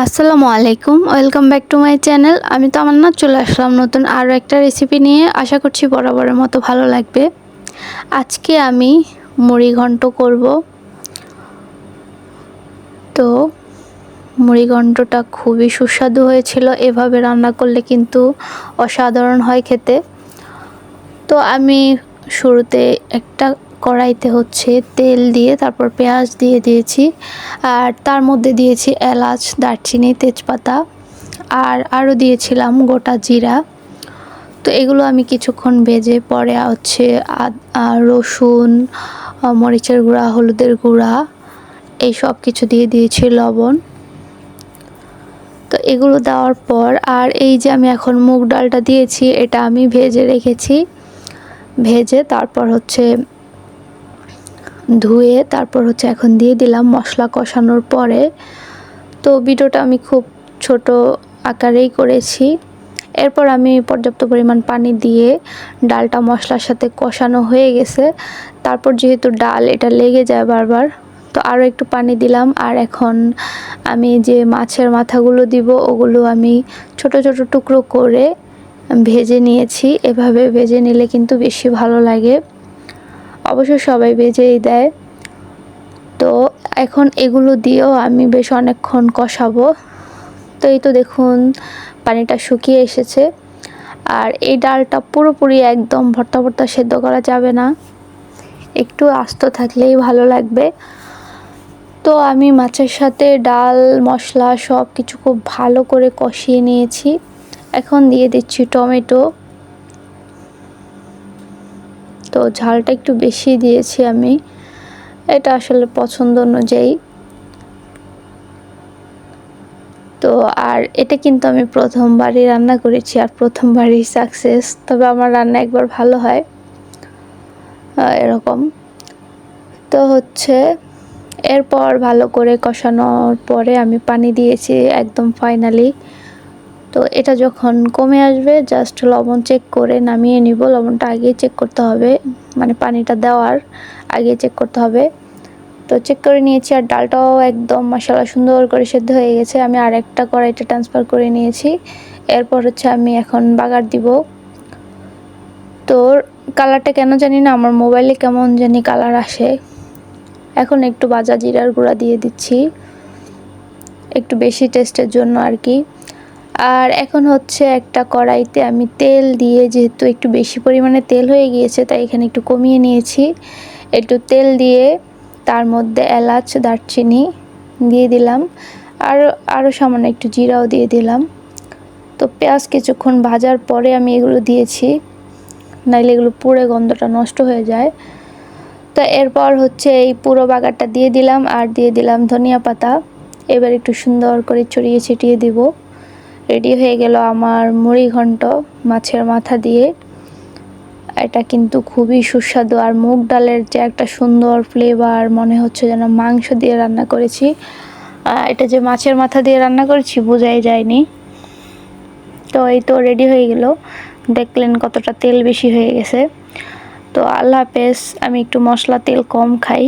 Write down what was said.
আসসালামু আলাইকুম, welcome back to my channel. আমি তো আমার না চলে আসলাম নতুন আরও একটা রেসিপি নিয়ে। আশা করছি বরাবরের মতো ভালো লাগবে। আজকে আমি মুড়ি ঘন্ট করব। তো, মুড়ি ঘন্টটা খুবই সুস্বাদু হয়েছিল। এভাবে রান্না করলে কিন্তু অসাধারণ হয় খেতে। তো আমি শুরুতে একটা কড়াইতে হচ্ছে তেল দিয়ে, তারপর পেঁয়াজ দিয়ে দিয়েছি, আর তার মধ্যে দিয়েছি এলাচ, দারচিনি, তেজপাতা, আর আরও দিয়েছিলাম গোটা জিরা। তো এগুলো আমি কিছুক্ষণ ভেজে পরে হচ্ছে রসুন মরিচের গুঁড়া, হলুদের গুঁড়া, এই সব কিছু দিয়ে দিয়েছি লবণ। তো এগুলো দেওয়ার পর, আর এই যে আমি এখন মুগ ডালটা দিয়েছি, এটা আমি ভেজে রেখেছি। ভেজে তারপর হচ্ছে ধুয়ে তারপর হচ্ছে এখন দিয়ে দিলাম মশলা কষানোর পরে। তো ভিডিওটা আমি খুব ছোট আকারেই করেছি। এরপর আমি পর্যাপ্ত পরিমাণ পানি দিয়ে ডালটা মশলার সাথে কষানো হয়ে গেছে। তারপর যেহেতু ডাল, এটা লেগে যায় বারবার, তো আরও একটু পানি দিলাম। আর এখন আমি যে মাছের মাথাগুলো দিব, ওগুলো আমি ছোট ছোট টুকরো করে ভেজে নিয়েছি। এভাবে ভেজে নিলে কিন্তু বেশি ভালো লাগে। অবশ্য সবাই বেজেই দেয়। তো এখন এগুলো দিয়েও আমি বেশ অনেকক্ষণ কষাবো। তো এই তো দেখুন, পানিটা শুকিয়ে এসেছে। আর এই ডালটা পুরোপুরি একদম ভর্তা ভর্তা সেদ্ধ করা যাবে না। একটু আস্ত থাকলেই ভালো লাগবে। তো আমি মাছের সাথে ডাল, মশলা সব কিছু খুব ভালো করে কষিয়ে নিয়েছি। এখন দিয়ে দিচ্ছি টমেটো। তো ঝালটা একটু বেশি দিয়েছি আমি। এটা আসলে পছন্দ অনুযায়ী। তো আর এটা কিন্তু আমি প্রথমবারই রান্না করেছি আর প্রথমবারই সাকসেস তবে আমার রান্না একবার ভালো হয়। এরকম। তো হচ্ছে এরপর ভালো করে কষানোর পরে আমি পানি দিয়েছি একদম ফাইনালি তো এটা যখন কমে আসবে জাস্ট লবণ চেক করে নামিয়ে নিব। লবণটা আগে চেক করতে হবে মানে পানিটা দেওয়ার আগে চেক করতে হবে। তো চেক করে নিয়েছি আর ডালটাও একদম মশলা সুন্দর করে সেদ্ধ হয়ে গেছে। আমি আর একটা কড়াইতে ট্রান্সফার করে নিয়েছি। এরপর হচ্ছে আমি এখন বাগার দিব। তো কালারটা কেন জানি না, আমার মোবাইলে কেমন জানি কালার আসে। এখন একটু বাজা জিরার গুঁড়া দিয়ে দিচ্ছি। একটু বেশি টেস্টের জন্য আর কি। আর এখন হচ্ছে একটা কড়াইতে আমি তেল দিয়ে যেহেতু একটু বেশি পরিমাণে তেল হয়ে গিয়েছে, তাই এখানে একটু কমিয়ে নিয়েছি। একটু তেল দিয়ে তার মধ্যে এলাচ, দারচিনি দিয়ে দিলাম। আর আরও সামান্য একটু জিরাও দিয়ে দিলাম। তো পেঁয়াজ কিছুক্ষণ ভাজার পরে আমি এগুলো দিয়েছি, নাইলে এগুলো পুড়ে গন্ধটা নষ্ট হয়ে যায়। তো এরপর হচ্ছে এই পুরো বাগারটা দিয়ে দিলাম, আর দিয়ে দিলাম ধনিয়া পাতা। এবার একটু সুন্দর করে ছড়িয়ে ছিটিয়ে দিব। রেডি হয়ে গেল আমার মুড়ি ঘন্ট মাছের মাথা দিয়ে। এটা কিন্তু খুবই সুস্বাদু আর মুগ ডালের যে একটা সুন্দর ফ্লেভার মনে হচ্ছে যেন মাংস দিয়ে রান্না করেছি। এটা যে মাছের মাথা দিয়ে রান্না করেছি বোঝাই যায়নি। তো এই তো রেডি হয়ে গেল। দেখলেন কতটা তেল বেশি হয়ে গেছে। তো আল্লাহ হাফেজ, আমি একটু মশলা তেল কম খাই।